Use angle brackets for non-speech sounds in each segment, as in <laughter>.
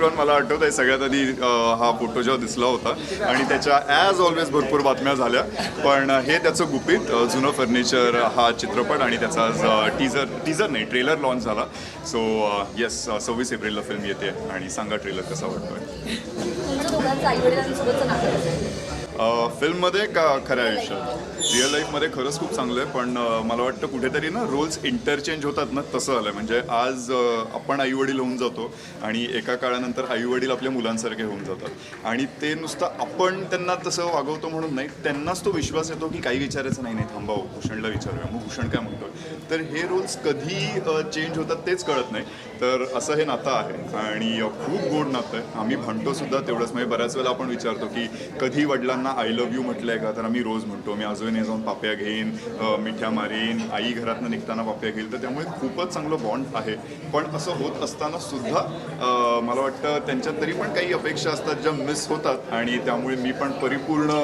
मला आठवत आहे सगळ्यात आधी हा फोटो जेव्हा दिसला होता आणि त्याच्या ॲज ऑलवेज भरपूर बातम्या झाल्या. पण हे त्याचं गुपित जुनं फर्निचर हा चित्रपट आणि त्याचा आज टीजर टीजर नाही ट्रेलर लॉन्च झाला. सो येस सव्वीस एप्रिलला फिल्म येते आणि सांगा ट्रेलर कसा वाटतोय? फिल्ममध्ये का खऱ्या आयुष्यात? रिअल लाईफमध्ये खरंच खूप चांगलं आहे पण मला वाटतं कुठेतरी ना रोल्स इंटरचेंज होतात ना तसं आलं म्हणजे आज अ, आपण आईवडील होऊन जातो आणि एका काळानंतर आईवडील आपल्या मुलांसारखे होऊन जातात. आणि ते नुसतं आपण त्यांना तसं वागवतो म्हणून नाही त्यांनाच तो विश्वास येतो की काही विचारायचं नाही नाही थांबावं हो, भूषणला विचारूया. मग भूषण काय म्हणतोय? तर हे रोल्स कधी चेंज होतात तेच कळत नाही. तर असं हे नातं आहे. आणि खूप गोड नातं आहे. आम्ही म्हणतो सुद्धा तेवढंच म्हणजे बऱ्याच वेळेला आपण विचारतो की कधी वडिलांना आय लव्ह यू म्हटलंय का? तर आम्ही रोज म्हणतो मी अजून अजूनही जाऊन पाप्या घेईन मिठ्या मारीन आई घरातनं निघताना पाप्या घेईल तर त्यामुळे खूपच चांगलं बॉन्ड आहे. पण असं होत असताना सुद्धा मला वाटतं त्यांच्यात तरी पण काही अपेक्षा असतात ज्या मिस होतात आणि त्यामुळे मी पण परिपूर्ण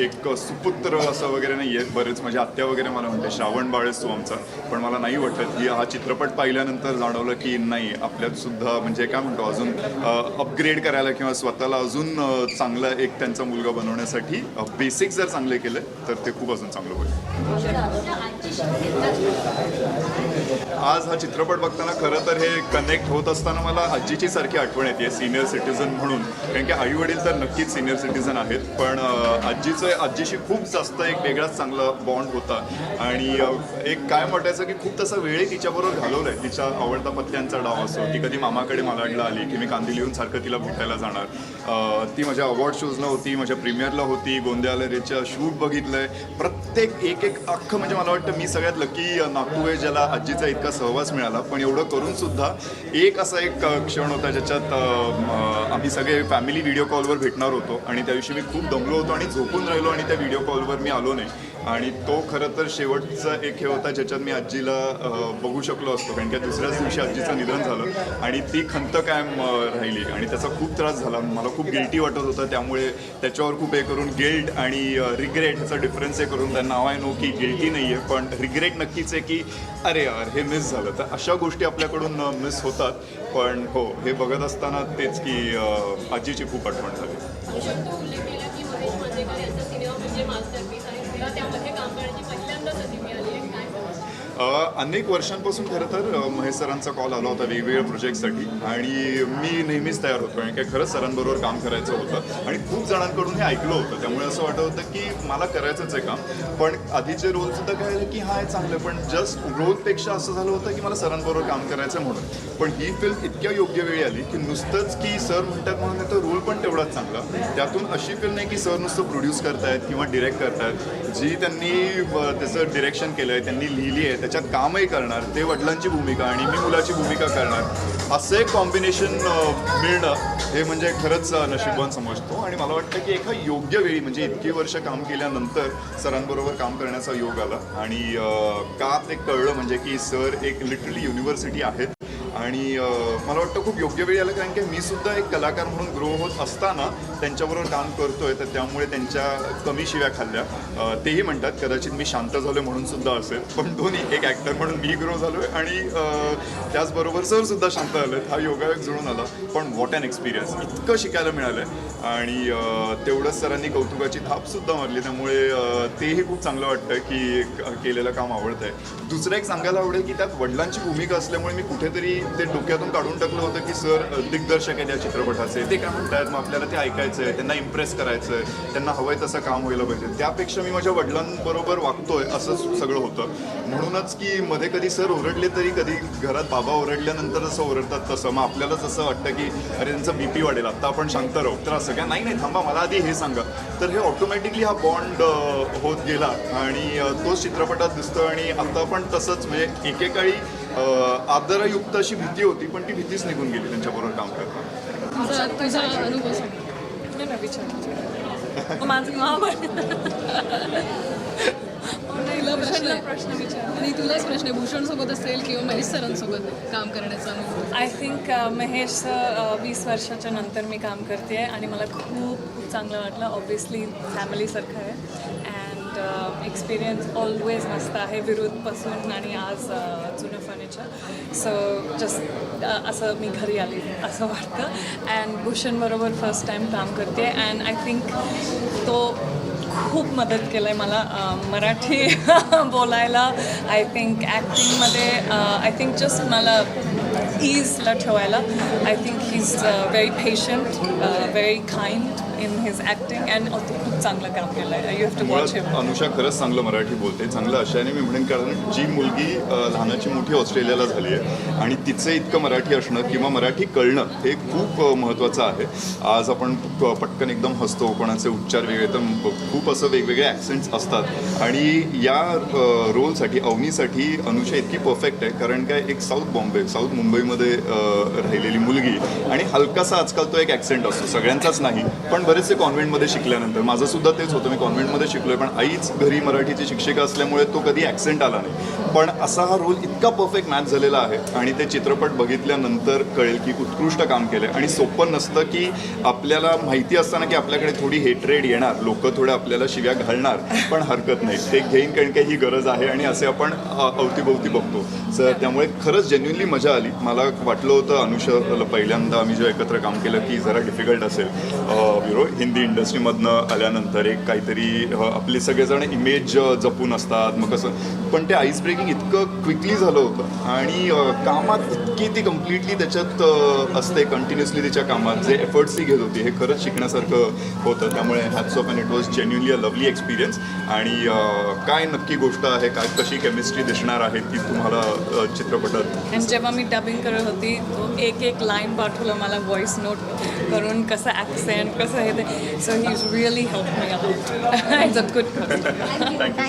एक सुपुत्र असं वगैरे नाही आहे बरेच म्हणजे आत्या वगैरे मला म्हणते श्रावण बाळच तू आमचा. पण मला नाही वाटत. की हा चित्रपट पाहिल्यानंतर जाणवलं की नाही आपल्यात सुद्धा म्हणजे काय म्हणतो अजून अपग्रेड करायला किंवा स्वतःला अजून चांगला एक त्यांचा मुलगा बनवण्यासाठी बेसिक जर चांगले केले तर तर ते खूप अजून चांगलं होईल. आज हा चित्रपट बघताना खरं तर हे कनेक्ट होत असताना मला आजीची सारखी आठवण येते सिनियर सिटीजन म्हणून. कारण की आई वडील तर नक्कीच सिनियर सिटीजन आहेत पण आजीचं आजीशी खूप जास्त एक वेगळाच चांगला बॉन्ड होता. आणि एक काय म्हटायचं की खूप तसा वेळही तिच्याबरोबर घालवलाय. तिच्या आवडता पत्त्यांचा डाव असो ती कधी मामाकडे मालाडला आली की मी कांदी लिहून सारखं तिला भेटायला जाणार. ती माझ्या अवॉर्ड शोजला होती माझ्या प्रीमियरला होती गोंदिया रेच्या शूट आहे. प्रत्येक एक एक अख्खं म्हणजे मला वाटतं मी सगळ्यात लकी नागपूर आहे ज्याला आजीचा इतका सहवास मिळाला. पण एवढं करून सुद्धा एक असा एक क्षण होता ज्याच्यात आम्ही सगळे फॅमिली व्हिडिओ कॉलवर भेटणार होतो. आणि त्या दिवशी मी खूप दमलो होतो आणि झोपून राहिलो आणि त्या व्हिडिओ कॉलवर मी आलो नाही. आणि तो खरं तर शेवटचा एक हे होता ज्याच्यात मी आजीला बघू शकलो असतो. कारण की दुसऱ्याच दिवशी आजीचं निधन झालं आणि ती खंत कायम राहिली. आणि त्याचा खूप त्रास झाला. मला खूप गिल्टी वाटत होतं. त्यामुळे त्याच्यावर खूप हे करून गिल्ट आणि रिग्रेट ह्याचा डिफरन्स हे करून त्यांना नाव आहे नो की गिल्टी नाही आहे पण रिग्रेट नक्कीच आहे की अरे यार हे मिस झालं. तर अशा गोष्टी आपल्याकडून मिस होतात. पण हो हे बघत असताना तेच की आजीची खूप आठवण झाली. होता. त्यामध्ये काम करण्याची पहिल्यांदाच होती मी अनेक वर्षांपासून खरं तर महेश सरांचा कॉल आला होता वेगवेगळ्या प्रोजेक्टसाठी आणि मी नेहमीच तयार होतो. आणि काय खरंच सरांबरोबर काम करायचं होतं. आणि खूप जणांकडून हे ऐकलं होतं. त्यामुळे असं वाटत होतं की मला करायचंच आहे काम. पण आधीचे रोल सुद्धा काय की हा आहे चांगलं पण जस्ट रोलपेक्षा असं झालं होतं की मला सरांबरोबर काम करायचं आहे म्हणून. पण ही फिल्म इतक्या योग्य वेळी आली की नुसतंच की सर म्हणतात म्हणून तर रोल पण तेवढाच चांगला. त्यातून अशी फिल्म नाही की सर नुसतं प्रोड्यूस करतायत किंवा डिरेक्ट करतायत. जी त्यांनी त्याचं डिरेक्शन केलं आहे त्यांनी लिहिली आहे त्याच्यात काम कामही करणार ते वडिलांची भूमिका आणि मी मुलाची भूमिका करणार असं एक कॉम्बिनेशन मिळणं हे म्हणजे खरंच नशीबवान समजतो. आणि मला वाटतं की एका योग्य वेळी म्हणजे इतकी वर्ष काम केल्यानंतर सरांबरोबर काम करण्याचा योग आला. आणि का ते कळलं म्हणजे की सर एक लिटरली युनिव्हर्सिटी आहेत. आणि मला वाटतं खूप योग्य वेळी आलं कारण की मी सुद्धा एक कलाकार म्हणून ग्रो होत असताना त्यांच्याबरोबर काम करतोय तर त्यामुळे त्यांच्या कमी शिव्या खाल्ल्या. तेही म्हणतात कदाचित मी शांत झालो म्हणून सुद्धा असेल. पण दोन्ही एक ॲक्टर म्हणून मी ग्रो झालोय आणि त्याचबरोबर सर सुद्धा शांत झालेत हा योगायोग जुळून आला. पण वॉट अन एक्सपिरियन्स इतकं शिकायला मिळालं आणि तेवढंच सरांनी कौतुकाची थाप सुद्धा मारली. त्यामुळे तेही खूप चांगलं वाटतं की केलेलं काम आवडतं आहे दुसरं एक सांगायला आवडेल की त्यात वडिलांची भूमिका असल्यामुळे मी कुठेतरी ते डोक्यातून काढून टाकलं होतं की सर दिग्दर्शक आहेत या चित्रपटाचे. ते काय म्हणतात मग आपल्याला ते ऐकायचं आहे त्यांना इम्प्रेस करायचं आहे त्यांना हवंय तसं काम व्हायला पाहिजे. त्यापेक्षा मी माझ्या वडिलांबरोबर वागतोय असं सगळं होतं. म्हणूनच की मध्ये कधी सर ओरडले तरी कधी घरात बाबा ओरडल्यानंतर जसं ओरडतात तसं. मग आपल्याला जसं वाटतं की अरे यांचं बी पी वाढेल. आत्ता आपण शांत राहू. तर असं काय नाही नाही थांबा मला आधी हे सांगा. तर हे ऑटोमॅटिकली हा बॉन्ड होत गेला आणि तोच चित्रपटात दिसतो आणि आता पण तसंच म्हणजे एकेकाळी आदरयुक्त अशी भीती होती पण ती भीतीच निघून गेली त्यांच्याबरोबर काम करताना. म्हणजे तुझा तुला प्रश्न भूषणला प्रश्न विचार आणि तुलाच प्रश्न भूषण सोबत असेल किंवा महेश सरांसोबत काम करण्याचा अनुभव. आय थिंक महेशचं वीस वर्षाच्या नंतर मी काम करते आहे आणि मला खूप खूप चांगलं वाटलं. ऑब्विसली फॅमिलीसारखं आहे. अँड एक्सपिरियन्स ऑलवेज मस्त आहे. विरुद्धपासून आणि आज uh, जुनं फर्निचर सो जस्ट असं मी घरी आली असं वाटतं. अँड भूषणबरोबर फर्स्ट टाईम काम करते. अँड आय थिंक तो खूप मदत केलं आहे मला मराठी <laughs> बोलायला आय थिंक ॲक्टिंगमध्ये आय थिंक जस्ट मला ईजला ठेवायला. I think he is very patient very kind in his acting and खूप चांगलं काम केलं आहे you have to watch him Anusha खरंच चांगलं मराठी बोलते. चांगलं अशाने मी म्हणेन कारण जी मुलगी लहानाची मोठी ऑस्ट्रेलियाला झाली आहे आणि तिचं इतकं मराठी असणं किंवा मराठी कळणं हे खूप महत्त्वाचं आहे. आज आपण पटकन एकदम हसतो कोणाचे उच्चार वेगळे तर खूप असं वेगवेगळे ॲक्सेंट्स असतात. आणि या रोलसाठी अवनीसाठी अनुषा इतकी परफेक्ट आहे. कारण काय एक साऊथ बॉम्बे साऊथ मुंबईमध्ये राहिलेली मुलगी आणि हलकासा आजकाल तो एक ॲक्सेंट असतो. सगळ्यांचाच नाही पण बरेचसे कॉन्व्हेंटमध्ये शिकल्यानंतर माझं सुद्धा तेच होतं मी कॉन्व्हेंटमध्ये शिकलोय पण आईच घरी मराठीची शिक्षिका असल्यामुळे तो कधी ॲक्सेंट आला नाही. पण असा हा रोल इतका परफेक्ट मॅच झालेला आहे आणि ते चित्रपट बघितल्यानंतर कळेल की उत्कृष्ट काम केलं आणि सोपं नसतं की आपल्याला माहिती असताना की आपल्याकडे थोडी हेट्रेड येणार लोक थोड्या आपल्याला शिव्या घालणार पण हरकत नाही. ते घेईन कारण काही ही गरज आहे आणि असे आपण अवतीभोवती बघतो. तर त्यामुळे खरंच जेन्युनली मजा आली. मला वाटलं होतं अनुष पहिल्यांदा आम्ही जेव्हा एकत्र काम केलं की जरा डिफिकल्ट असेल. युरो हिंदी इंडस्ट्रीमधनं आल्यानंतर एक काहीतरी आपले सगळेजण इमेज जपून असतात. मग कसं पण ते आईस ब्रेकिंग इतकं क्विकली झालं होतं. आणि कामात इतकी ती कम्प्लिटली त्याच्यात असते कंटिन्युअसली तिच्या कामात. जे एफर्ट्स ती घेत होती हे खरंच शिकण्यासारखं होतं. त्यामुळे hats off and it was genuinely a lovely experience आणि काय नक्की गोष्ट आहे काय कशी केमिस्ट्री दिसणार आहे ती तुम्हाला चित्रपटात? जेव्हा मी डबिंग करत होती तो एक एक लाईन पाठवलं मला व्हॉइस नोट करून कसं ॲक्सेंट कसं say that. So he's really helped me a lot. <laughs> he's a good coach. Thank you.